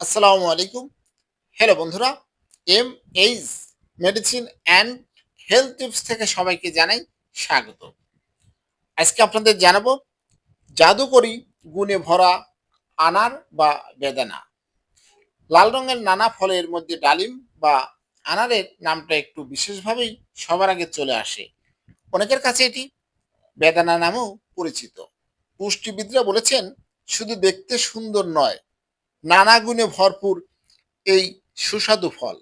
আসসালামু আলাইকুম। হ্যালো বন্ধুরা M H medicine and health tips থেকে সবাইকে জানাই স্বাগত। আজকে আপনাদের জানাব জাদুকরি গুণে ভরা আনার বা বেদানা। লাল রঙের নানা ফলের মধ্যে ডালিম বা আনারের নামটা একটু বিশেষভাবেই সবার আগে চলে আসে। অনেকের কাছে এটি বেদানা নামেও পরিচিত। পুষ্টিবিদরা বলেছেন, শুধু দেখতে সুন্দর নয় নানা গুণে ভরপুর এই সুস্বাদু ফল।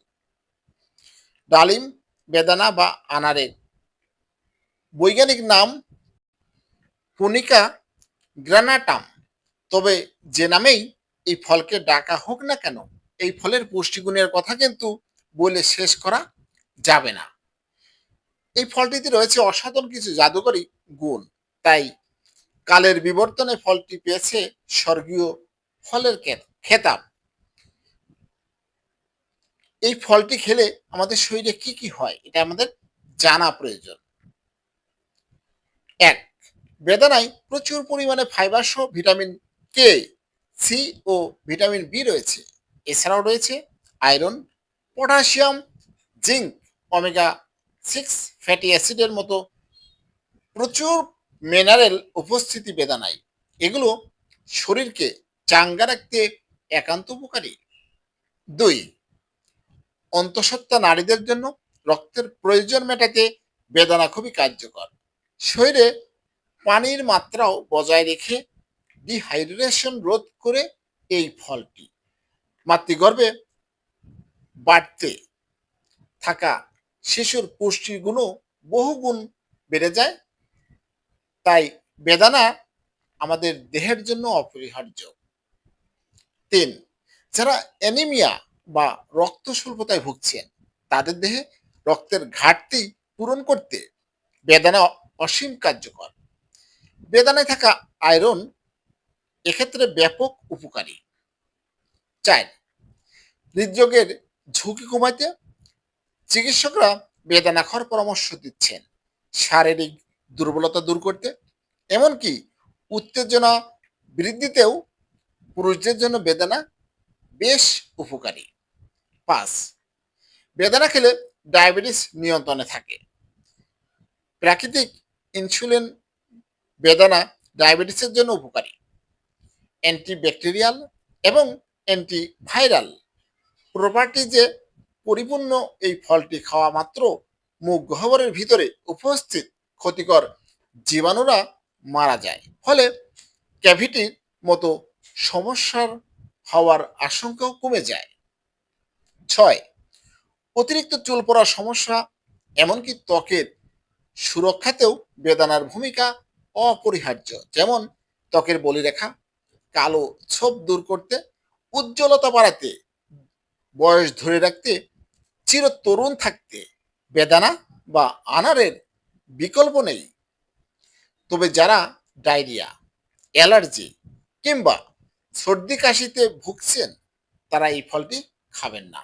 ডালিম, বেদানা বা আনারের বৈজ্ঞানিক নাম পুনিকা গ্রানাটাম। তবে যে নামেই এই ফলকে ডাকা হোক না কেন, এই ফলের পুষ্টিগুণের কথা কিন্তু বলে শেষ করা যাবে না। এই ফলটিতে রয়েছে অসাধারণ কিছু জাদুকরী গুণ। তাই কালের বিবর্তনে ফলটি পেয়েছে স্বর্গীয় ফলের খেতাব এই ফলটি খেলে আমাদের শরীরে কি কি হয়, এটা আমাদের জানা প্রয়োজন। এক, বেদানায় প্রচুর পরিমাণে ফাইবার সহ ভিটামিন কে সি ও ভিটামিন বি রয়েছে। এছাড়াও রয়েছে iron potassium zinc omega six fatty অ্যাসিডের মতো প্রচুর মিনারেল উপস্থিতি বেদানায়। এগুলো শরীরকে চাঙ্গা রাখতে একান্ত উপকারী। দুই, অন্তঃসত্ত্বা নারীদের জন্য রক্তের প্রয়োজন মেটাতে বেদনা খুবই কার্যকর। শরীরে পানির মাত্রাও বজায় রেখে ডিহাইড্রেশন রোধ করে এই ফলটি। মাতৃগর্ভে বাড়তে থাকা শিশুর পুষ্টিগুণও বহুগুণ বেড়ে যায়। তাই বেদানা আমাদের দেহের জন্য অপরিহার্য। তিন, যারা অ্যানিমিয়া বা রক্ত স্বল্পতায় ভুগছেন, তাদের দেহে রক্তের ঘাটতি পূরণ করতে বেদানা অসীম কার্যকর। বেদানায় থাকা আয়রন এক্ষেত্রে ব্যাপক উপকারী। চার, হৃদরোগের ঝুঁকি কমাইতে চিকিৎসকরা বেদানা খাওয়ার পরামর্শ দিচ্ছেন। শারীরিক দুর্বলতা দূর করতে, এমনকি উত্তেজনা বৃদ্ধিতেও পুরুষদের জন্য বেদানা বেশ উপকারী। পাঁচ, বেদানা খেলে ডায়াবেটিস নিয়ন্ত্রণে থাকে। প্রাকৃতিক ইনসুলিন বেদানা ডায়াবেটিসের জন্য উপকারী। অ্যান্টিব্যাকটেরিয়াল এবং অ্যান্টিভাইরাল প্রপার্টিজে পরিপূর্ণ এই ফলটি খাওয়া মাত্র মুখ গহ্বরের ভিতরে উপস্থিত ক্ষতিকর জীবাণুরা মারা যায়। ফলে ক্যাভিটির মতো সমস্যার হওয়ার আশঙ্কাও কমে যায়। ছয়, অতিরিক্ত চুল পড়ার সমস্যা, এমনকি ত্বকের সুরক্ষাতেও বেদানার ভূমিকা অপরিহার্য। যেমন, ত্বকের বলিরেখা কালো ছোপ দূর করতে, উজ্জ্বলতা বাড়াতে, বয়স ধরে রাখতে, চির তরুণ থাকতে বেদানা বা আনারের বিকল্প নেই। তবে যারা ডায়রিয়া, অ্যালার্জি কিংবা সর্দি কাশিতে ভুগছেন, তারা এই ফলটি খাবেন না।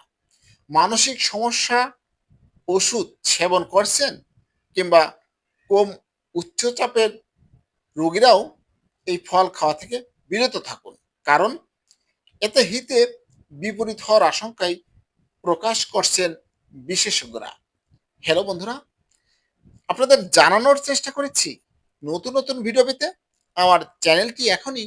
মানসিক সমস্যা, ওষুধ সেবন করছেন কিংবা কম উচ্চচাপের রোগীরাও এই ফল খাওয়া থেকে বিরত থাকুন। কারণ এতে হিতে বিপরীত হওয়ার আশঙ্কায় প্রকাশ করছেন বিশেষজ্ঞরা। হ্যালো বন্ধুরা, আপনাদের জানানোর চেষ্টা করেছি নতুন নতুন ভিডিও পেতে। আমার চ্যানেলটি এখনই